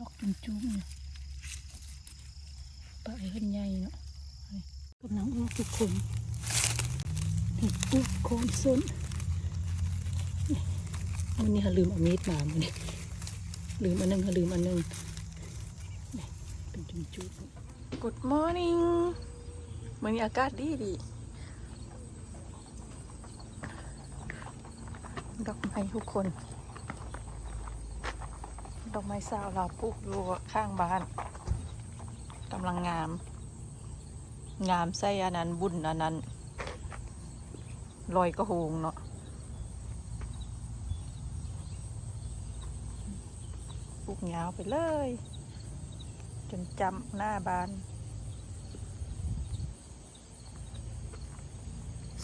ดอกจุ้มๆเนี่ยปลาไอ้ขึ้นใหญ่เนาะกำลังออกทุกคนเห็ดปุ๊บโคนส้นมันนี่ค่ะลืมเอามีดมามันนี่ลืมอันหนึงค่ะลืมอันหนึงนี่เป็นจุ้มจุ้ม Good morning มันนี้อากาศดีดีดอกไม้ทุกคน ดอกไม้สาวเราปลูกอยู่ข้างบ้านกำลังงาม งามไส้อันนั้นบุญอันนั้นลอยกระหงเนาะปลูกยาวไปเลย จนจำหน้าบ้าน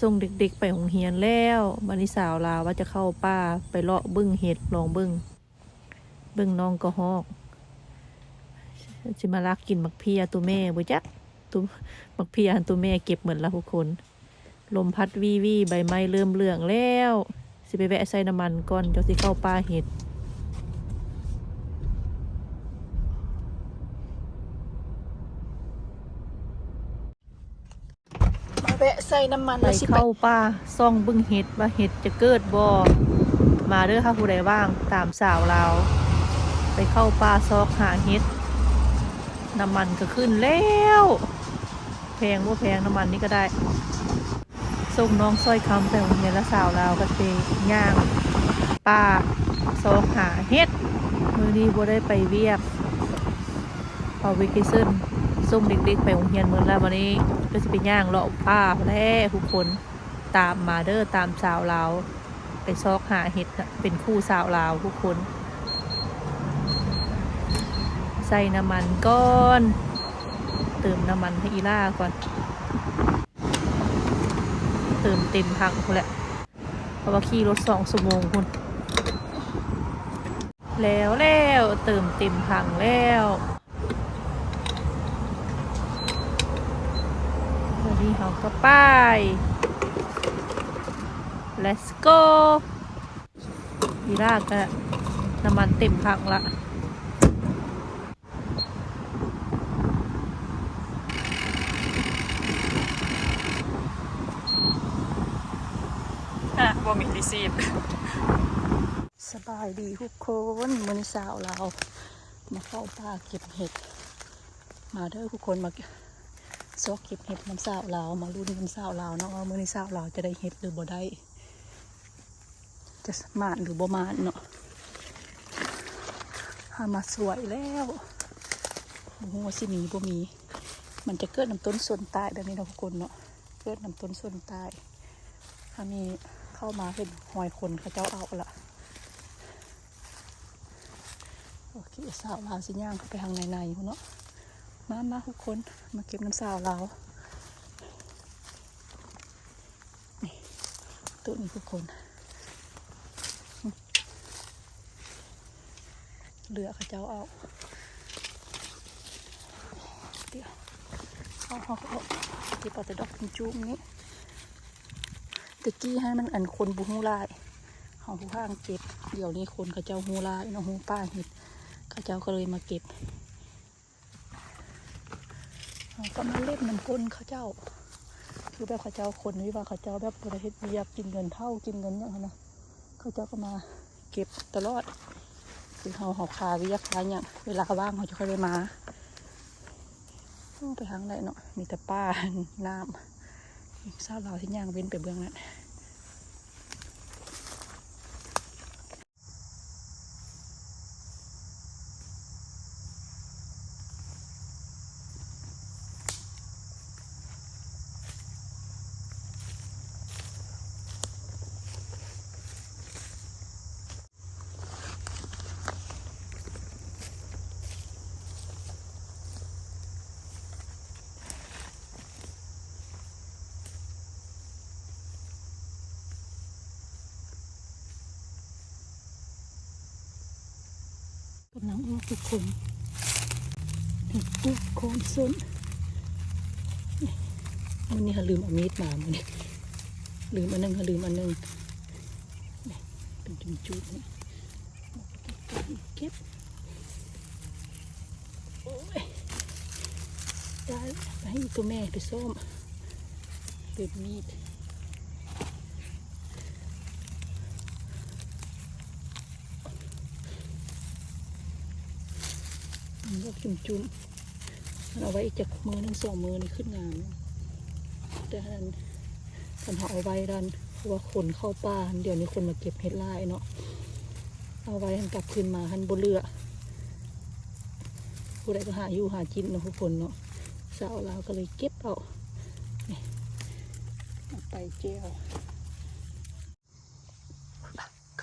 ส่งเด็กๆไปโรงเรียนแล้วบันิสาวลาว่าจะเข้าป่าไปเลาะบึ้งเห็ดลองบึ้ง เบึ้งน้องกระหอกจิมาลักกินมักเพียตัวแม่บ่จักตัวมักเพียอันตัวแม่เก็บเหมือนละทุกคน ลมพัดวีวีใบไม้เริ่มเหลืองแล้ว สิไปแวะใส่น้ำมันก่อนเดี๋ยวสิเข้าป่าเห็ดมาแวะใส่น้ำมันไปแล้วสิไปเข้าป่าซ่องเบึ้งเห็ดว่าเห็ดจะเกิดบ่มาเด้อค่ะผู้ใดว่างตามสาวลาว ไปเข้าป่าซอกหาเห็ดน้ำมันก็ขึ้นแล้ว แพงว่าแพงน้ำมันนี่ก็ได้ส่งน้องสร้อยคำไปโรงเรียนละสาวลาวก็ไปย่างป่าซอกหาเห็ดมือนี้บ่ได้ไปเวียกเอาวิกิซึนส่งเด็กๆไปโรงเรียนเมือแล้ววันนี้ก็จะไปย่างเลาะป่าแล้วทุกคนตามมาเด้อตามสาวลาวไปซอกหาเห็ดเป็นคู่สาวลาวทุกคน ใส่น้ำมันก่อน เติมน้ำมันให้อีล่าก่อน เติมเต็มถังคุณแหละเพราะว่าขี่รถสองชั่วโมงคุณแล้วแล้วเติมเต็มถังแล้ววันนี้เราก็ไป let's go อีล่าก็น้ำมันเต็มถังละ บ่มีรีซีฟสบายดีทุกคนมื้อนี้สาวเรา มาเข้าป่าเก็บเห็ด มาเด้อทุกคนมาซอกเก็บเห็ดน้ำสาวเรา มาลุ้นน้ำสาวเราเนาะว่ามื้อนี้สาวเราจะได้เห็ดหรือบ่ได้ จะมานหรือบ่มานเนาะหามาสวยแล้วโอ้โหสิมีบ่มีมันจะเกิดน้ำต้นส่วนใต้แบบนี้เนาะทุกคนเนาะ เกิดน้ำต้นส่วนใต้ถ้ามี เข้ามาเป็นหอยคนเขาเจ้าเอาละโอเคสาวลาวสิย่างเข้าไปทางในในๆเนาะมามาทุกคนมาเก็บน้ำสาวลาวนี่ตัวนี้ทุกคนเหลือเขาเจ้าเอาเดี๋ยวเอาเอาเอาที่ปอจะดอกจุ้มๆนี้ ตะกี้ให้มันอันคนบุหูลายของผู้ข้างเก็บ เดี๋ยวนี้คนเขาเจ้าหูลายเนาะหูป้าเห็ดเขาเจ้าก็เลยมาเก็บก็มาเล่นน้ำก้นเขาเจ้า คือแบบเขาเจ้าคนวิว่าเขาเจ้าแบบประเทศเบียกกินเงินเท่ากินเงินเนี่ยนะเขาเจ้าก็มาเก็บตลอด คือเขาเขาคาวิยาคาเนี่ยเวลาว่างเขาจะค่อยได้มาไปทางไหนเนาะมีแต่ป้าน้ำ เศร้าเราที่ย่างเว้นไปเบื้องนั้น กำลังออกทุกคนเห็ดปุ๊บโคมส้นวันนี้ค่ะลืมอมีดมามันนี่ลืมอันนึงค่ะลืมอันนึงเป็นจุดจุดเก็บโอ้ยได้ไปให้ตัวแม่ไปซ่อมเก็นมีด จุ่มจุ่มมันเอาไว้จากมือหนึ่งสองมือนี่ขึ้นงามนะแต่ท่านท่านเขาเอาไว้ดันว่าคนเข้าป่าเดี๋ยวนี้คนมาเก็บเห็ดลายเนาะเอาไว้หันกลับคืนมาหันบนเรือผู้ใดก็หาอยู่หากินเนาะทุกคนเนาะสาวเราก็เลยเก็บเอานี่เอาไปเจียว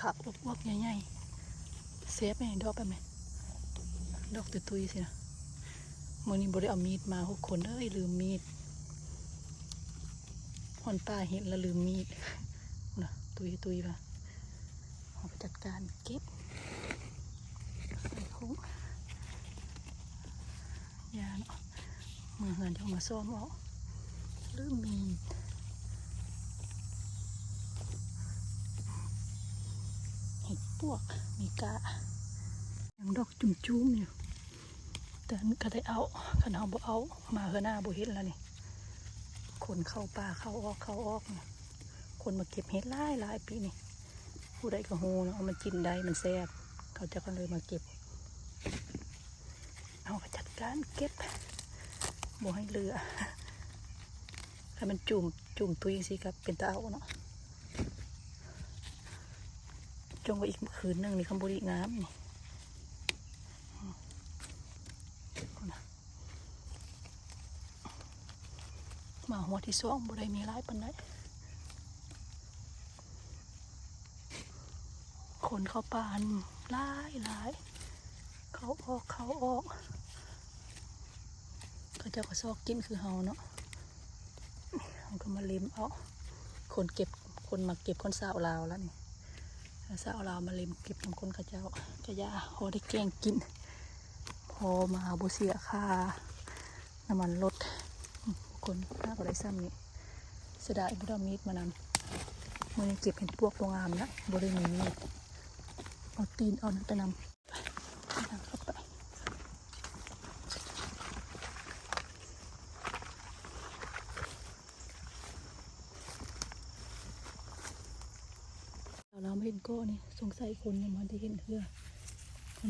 ขับอวบๆใหญ่ๆเซฟไหมดอกไปไหม ดอกตุยๆสินะมื่อนี้บได้เอามีดมาทุกคนเอ้ยลืมมีดหอนป้าเห็นแล้วลืมมีดนะตุยๆป่ะเอาไปจัดการเก็บใส่คุ้งยาเนาะมืองินจะเอามาซ่อมเอาหรือมีดเห็ดปวกมีกายังดอกจุ่มๆอยู่ แต่อันก็ได้เอาขนเอาบ่เอา มาเฮือหน้าบ่เห็นแล้วนี่ คนเข้าป่าเข้าออกเข้าออกคนมาเก็บเห็ดหลายหลายปีนี่ผู้ใดก็โหเนาะเอามากินได้มันแซ่บเขาจะก็เลยมาเก็บ เอาไปจัดการเก็บบ่ให้เหลือให้มันจุ่มจุ่มตุยสิครับเป็นตาเอาเนาะจงไว้อีกคืนหนึงนี่คำบุรีงามนี่อืมเอานะ มาหัวที่สองบ่ได้มีหลายปันไดคนเข้าปานหลายหลาย เขาออกเขาออกเขาเจ้าก็ซอกกินคือเฮาเนาะเขาก็มาเล็มเอาคนเก็บคนมาเก็บคนสาวลาวแล้วนี่สาวลาวมาเล็มเก็บน้ำคนเขาเจ้ากระยาพอได้แกงกิน พอมาบุเสียค่าน้ำมันรถ คนน่าก็ได้ซ้ำนี่เสดายบุดามีดมานำมือนี้เก็บเห็นพวกโรงงามนะบริมีมีดเอาตีนเอานั้นไปนำเข้าไปเราไม่เห็นโก้นี่สงสัยคนยังมันที่เห็นเพื่อ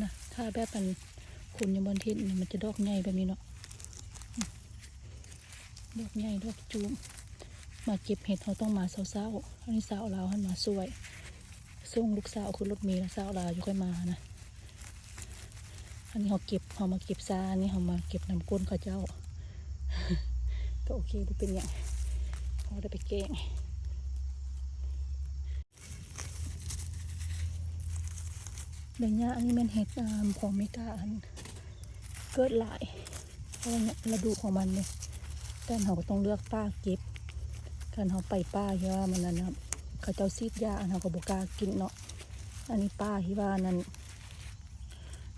นะถ้าแบบมันคนยังมันเห็นนี่มันจะดอกใหญ่แบบนี้เนาะ ดอกใหญ่ดอกจูมมาเก็บเห็ดเขาต้องมาเศร้าๆอันนี้สาวเราวให้มาสวยส่งลูกสาวคือรถเมีแล้วสาวเราวอยู่ค่อยมานะอันนี้เขาเก็บเขามาเก็บซาอันนี้เขามาเก็บน้ำก้นเขาเจ้าก็โอเคดูเป็นอย่างเขาได้ไปแกงเดี๋ยวนี้อันนี้มันเห็ดอามของเมกาอันเกิดหลายเพราะเนี่ยระดูของมันเนี่ย แต่เขาก็ต้องเลือกป้าเก็บการเขาไปป้าที่ว่ามันนั่นนะเขาเจ้าซีดยาอันเขาก็บอกล้ากินเนาะอันนี้ป้าที่ว่านั้น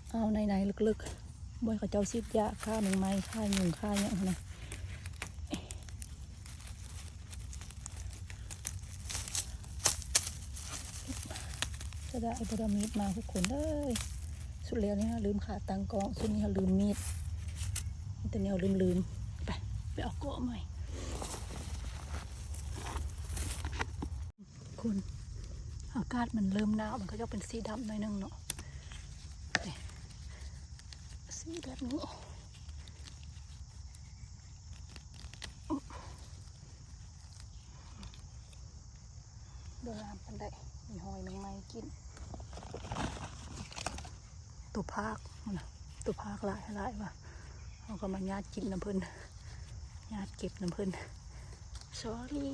เอาในในลึกๆบ่อยเขาเจ้าซิดยาฆ่าแมงไม้ฆ่ายุงฆ่าอย่างนั้นนะจะได้บดมีดมาทุกคนเลยสุดแล้วเนี่ยลืมขาตังกองสุดนี้ลืมมีดแต่เนี่ยลืมลืม ไปเอาโกะใหม่คุณอากาศมันเริ่มหนาวมันก็จะเป็นสีดำหน่อยนึงเนาะสีแบบนี้โบราณปันไดมีหอยแมงไม้กิน ตัวภาคนะตัวภาคหลายหลายว่ะเขาก็มาญาติกินน้ำเพิ่น ญาติเก็บน้ำเพิ่น sorry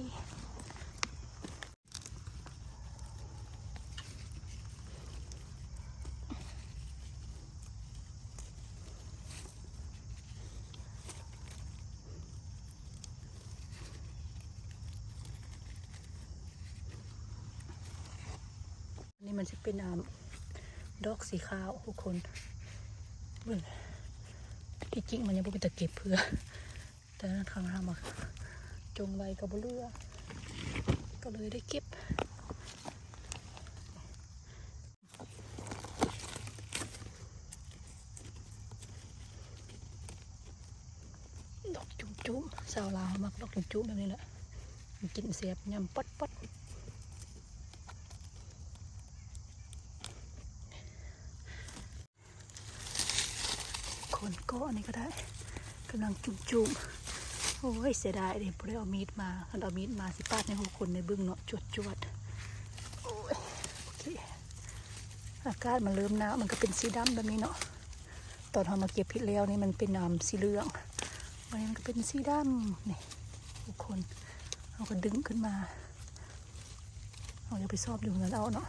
นนี้มันจะเป็นน้ำดอกสีขาวทุกคนเบิ่งที่จริงมันยังบ่เป็นตะเก็บเพื่อ แต่นั่นครั้งทำมาจงไว้กับบเรือก็เลยได้เก็บดอกจุ้มจุ้มสาวลาวมักดอกจุ้มจุ้มแบบนี้แหละกินเสียบยำปัดปัดคนก็อันนี้ก็ได้กำลังจุ่มจุ่ม โอ้ยเสียดายเลยพอได้เอามีดมาคันเอามีดมาสิปาดในหัวคนในบึ้งเนาะจวดจวดโอ้ยโอเคอากาศมันเริ่มหนาวมันก็เป็นสีดำแบบนี้เนาะตอนเรามาเก็บพริกแล้วนี่มันเป็นน้ำสีเหลืองวันนี้มันก็เป็นสีดำนี่ทุกคนเราก็ดึงขึ้นมาเราจะไปซอบอยู่เงินเอาเนาะ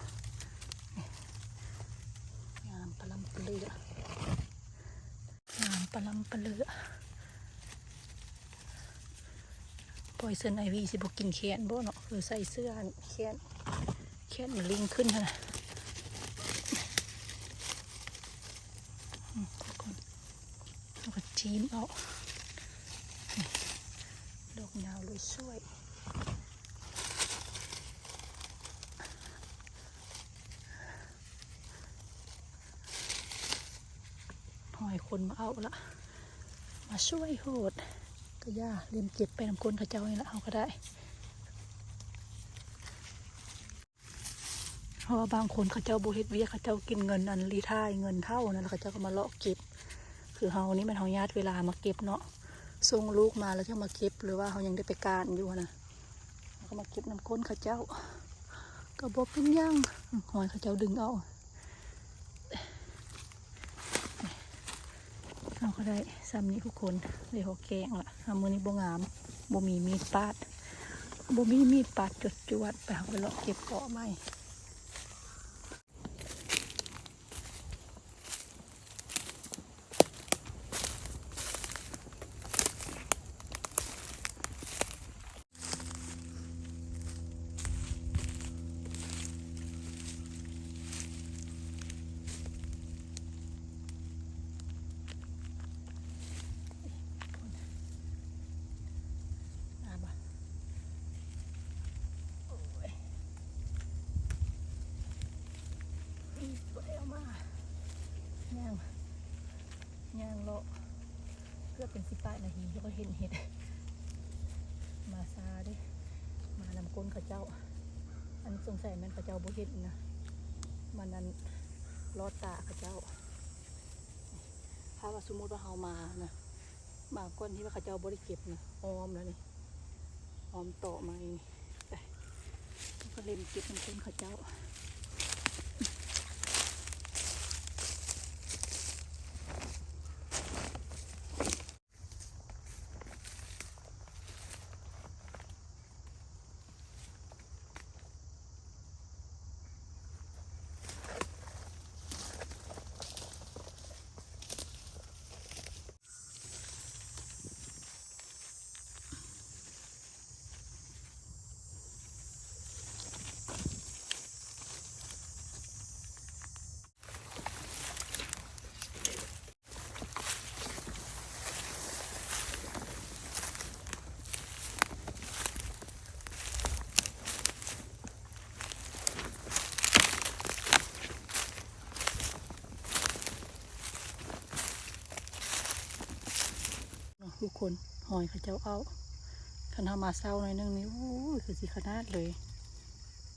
งามปลาลำปลาเลืองามปลาลำปลาเลือ ปล่อยเส้นไอวีสิบกินแขนบ่เนาะคือใส่เสื้อแขนแขนมันลิงขึ้นนะทุกคนแล้วก็จีมเอาดอกยาวเลยสวยหอยคนมาเอาละมาช่วยโหด ก็ย่าเลียมเจ็บไปน้ำก้นเขาเจ้านี่ละเอาก็ได้เพราะว่าบางคนเขาเจ้าบุเฮ็ดเวียกเขาเจ้ากินเงินอันรีทายเงินเท่านั้นแล้วขาเจ้าก็มาเลาะเก็บ คือเฮานี่มันเฮาญาติเวลามาเก็บเนาะส่งลูกมาแล้วจะมาเก็บหรือว่าเขายังได้ไปการอยู่นะก็มาเก็บน้ำก้นเขาเจ้า ก็บอกเป็นหยังหอยเขาเจ้าดึงเอา เราก็ได้ซ้ำนี้ทุกคนเลยหัวแกงละทำมือนี้บ่งามบ่มีมีดปาดบ่มีมีดปาดจดจวดไปเอาไปเลาะเก็บเกาะไม่ อะบ่โอ้ยอีกบ่ได้เอามา ย่างย่างเลาะเพื่อเป็นสิบแปดนาทีแล้วก็เห็นเห็ด มาซาเดิมานำก้นเขาเจ้า อันสงสัยมันเขาเจ้าบ่เห็นนะมันนั้นลอดตาเขาเจ้า ถ้าว่าสมมติว่าเฮามานะบาก้นที่ว่าเขาเจ้าบริเก็บนะออมแล้วนี่ออมต่อมาอีกไปแล้วก็เล่นเก็บมันเป็นเขาเจ้า คนหอยเขาเจ้าเอาคันทามาเศร้าหน่อยนึงนี่โอ้ยคือสีขนาดเลย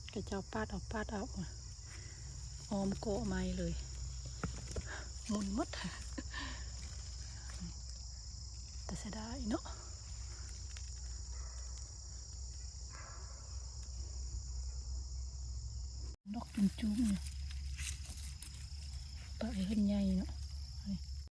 เขาเจ้าปาดเอาปาดเอาออมโกะไม้เลยมุนมดแต่เสียดายเนาะดอกจุ้มๆเนี่ยปลาไอ้ขึ้นใหญ่เนาะ